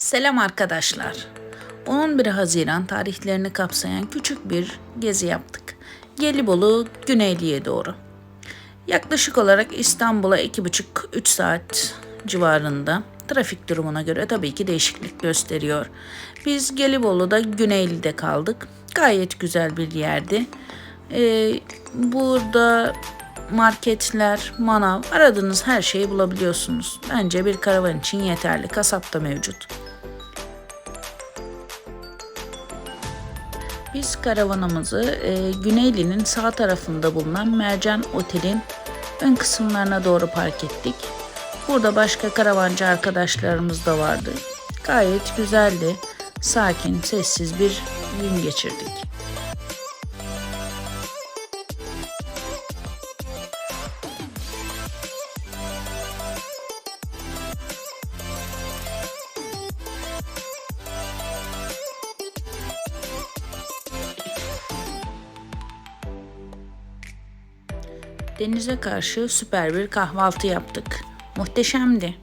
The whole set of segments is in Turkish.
Selam arkadaşlar. 11 Haziran tarihlerini kapsayan küçük bir gezi yaptık. Gelibolu Güneyli'ye doğru. Yaklaşık olarak İstanbul'a 2,5-3 saat civarında. Trafik durumuna göre tabii ki değişiklik gösteriyor. Biz Gelibolu'da Güneyli'de kaldık. Gayet güzel bir yerdi. Ee, burada marketler, manav, aradığınız her şeyi bulabiliyorsunuz. Bence bir karavan için yeterli. Kasap da mevcut. Biz karavanımızı e, Güneyli'nin sağ tarafında bulunan Mercan Otel'in ön kısımlarına doğru park ettik. Burada başka karavancı arkadaşlarımız da vardı. Gayet güzeldi. Sakin, sessiz bir gün geçirdik. Denize karşı süper bir kahvaltı yaptık. Muhteşemdi.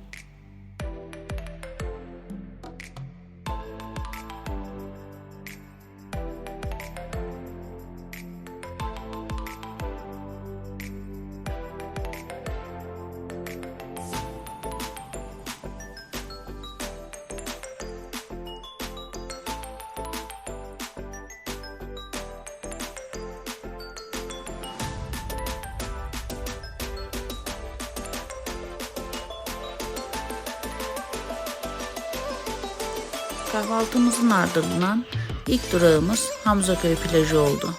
Kahvaltımızın ardından ilk durağımız Hamzaköy plajı oldu.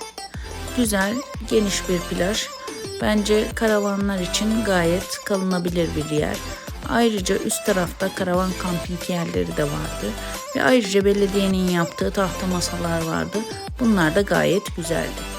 Güzel, geniş bir plaj. Bence karavanlar için gayet kalınabilir bir yer. Ayrıca üst tarafta karavan kamping yerleri de vardı. Ve ayrıca belediyenin yaptığı tahta masalar vardı. Bunlar da gayet güzeldi.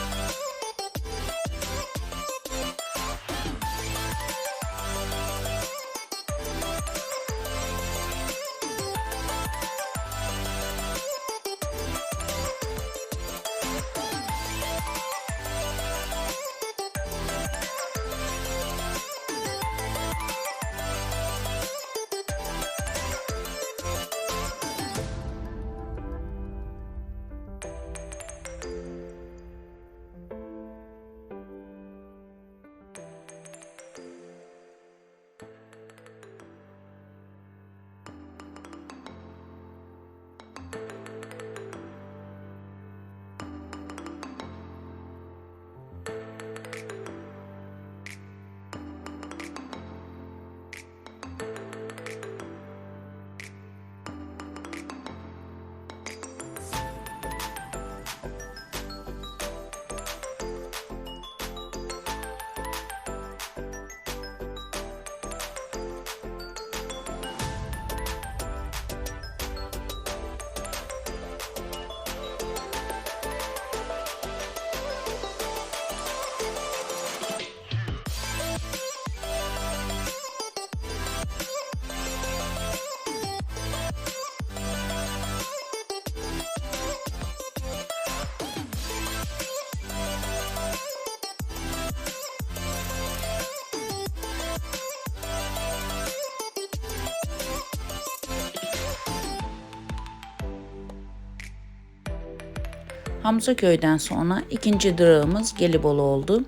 Hamzaköy'den sonra ikinci durağımız Gelibolu oldu.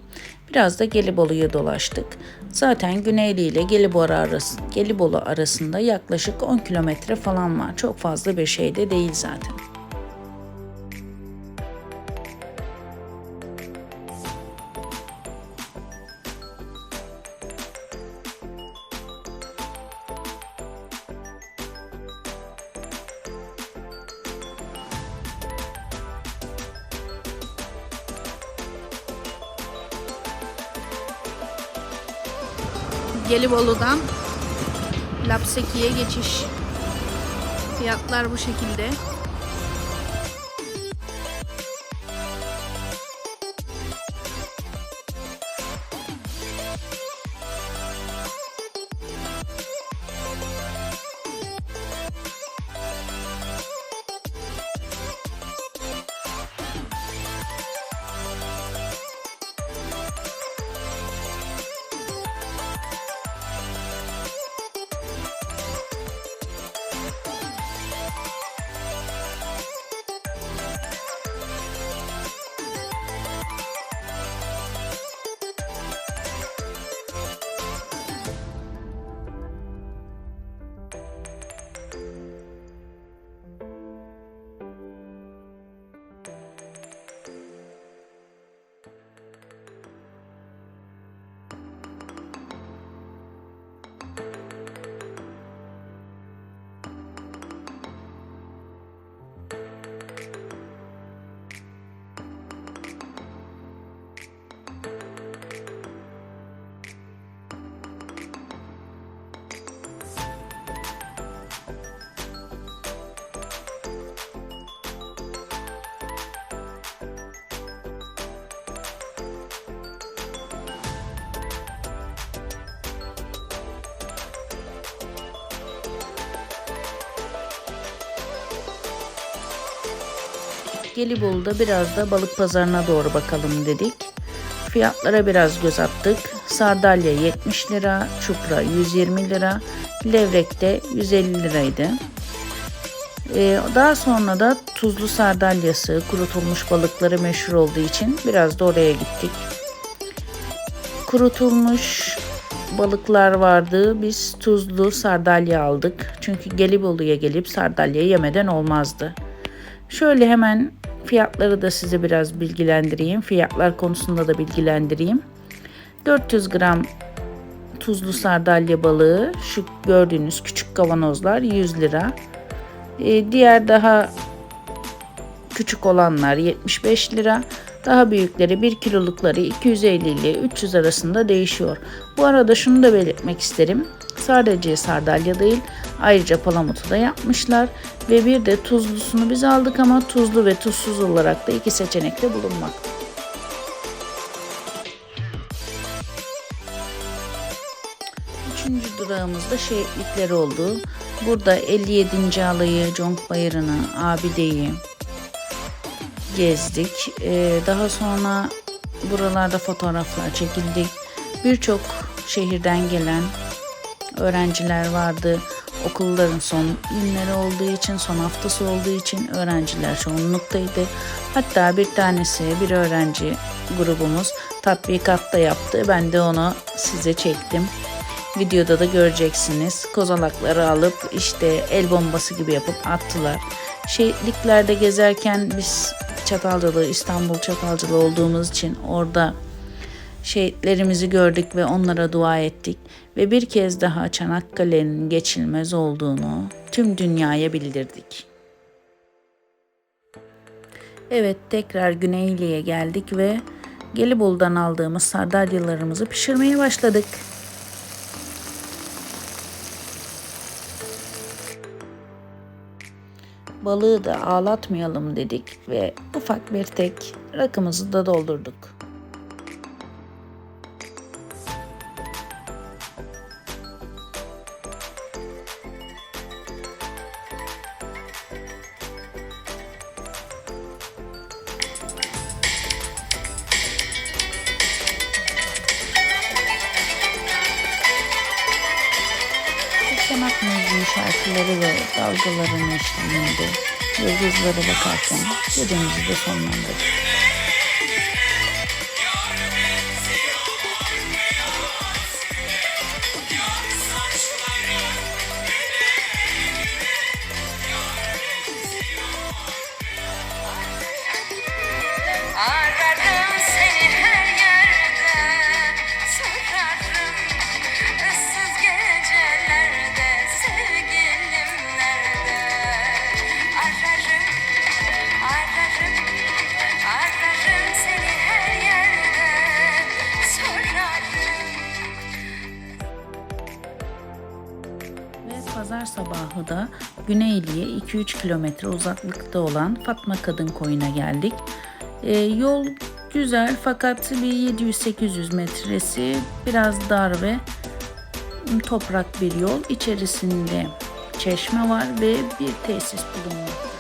Biraz da Gelibolu'yu dolaştık. Zaten Güneyli ile Gelibolu, arası, Gelibolu arasında yaklaşık 10 kilometre falan var. Çok fazla bir şey de değil zaten. Gelibolu'dan Lapseki'ye geçiş. Fiyatlar bu şekilde. Gelibolu'da biraz da balık pazarına doğru bakalım dedik. Fiyatlara biraz göz attık. Sardalya 70 lira, çupra 120 lira, levrek de 150 liraydı. Ee, daha sonra da tuzlu sardalyası, kurutulmuş balıkları meşhur olduğu için biraz da oraya gittik. Kurutulmuş balıklar vardı. Biz tuzlu sardalya aldık. Çünkü Gelibolu'ya gelip sardalya yemeden olmazdı. Şöyle hemen fiyatları da size biraz bilgilendireyim. Fiyatlar konusunda da bilgilendireyim. 400 gram tuzlu sardalya balığı şu gördüğünüz küçük kavanozlar 100 lira. Ee, diğer daha küçük olanlar 75 lira. Daha büyükleri 1 kilolukları 250 ile 300 arasında değişiyor. Bu arada şunu da belirtmek isterim. Sadece sardalya değil ayrıca palamutu da yapmışlar. Ve bir de tuzlusunu biz aldık ama tuzlu ve tuzsuz olarak da iki seçenekte bulunmakta. Üçüncü durağımızda şehitlikler oldu. Burada 57. alayı, Conk Bayırı'nı, Abide'yi gezdik. Ee, daha sonra buralarda fotoğraflar çekildik. Birçok şehirden gelen öğrenciler vardı. Okulların son günleri olduğu için, son haftası olduğu için öğrenciler çoğunluktaydı. Hatta bir tanesi, bir öğrenci grubumuz tatbikatta yaptı. Ben de onu size çektim. Videoda da göreceksiniz. Kozalakları alıp işte el bombası gibi yapıp attılar. Şehitliklerde gezerken biz Çatalcalı, İstanbul Çatalcalı olduğumuz için orada şehitlerimizi gördük ve onlara dua ettik ve bir kez daha Çanakkale'nin geçilmez olduğunu tüm dünyaya bildirdik. Evet tekrar Güneyli'ye geldik ve Gelibolu'dan aldığımız sardalyalarımızı pişirmeye başladık. Balığı da ağlatmayalım dedik ve ufak bir tek rakımızı da doldurduk. Sanat müziği şarkıları ve dalgaların eşliğinde yıldızlara bakarken gecemizi de sonlandırdık. Ararım pazar sabahı da Güneyli'ye 2-3 kilometre uzaklıkta olan Fatma Kadın Koyu'na geldik. Ee, yol güzel fakat bir 700-800 metresi biraz dar ve toprak bir yol. İçerisinde çeşme var ve bir tesis bulunmakta.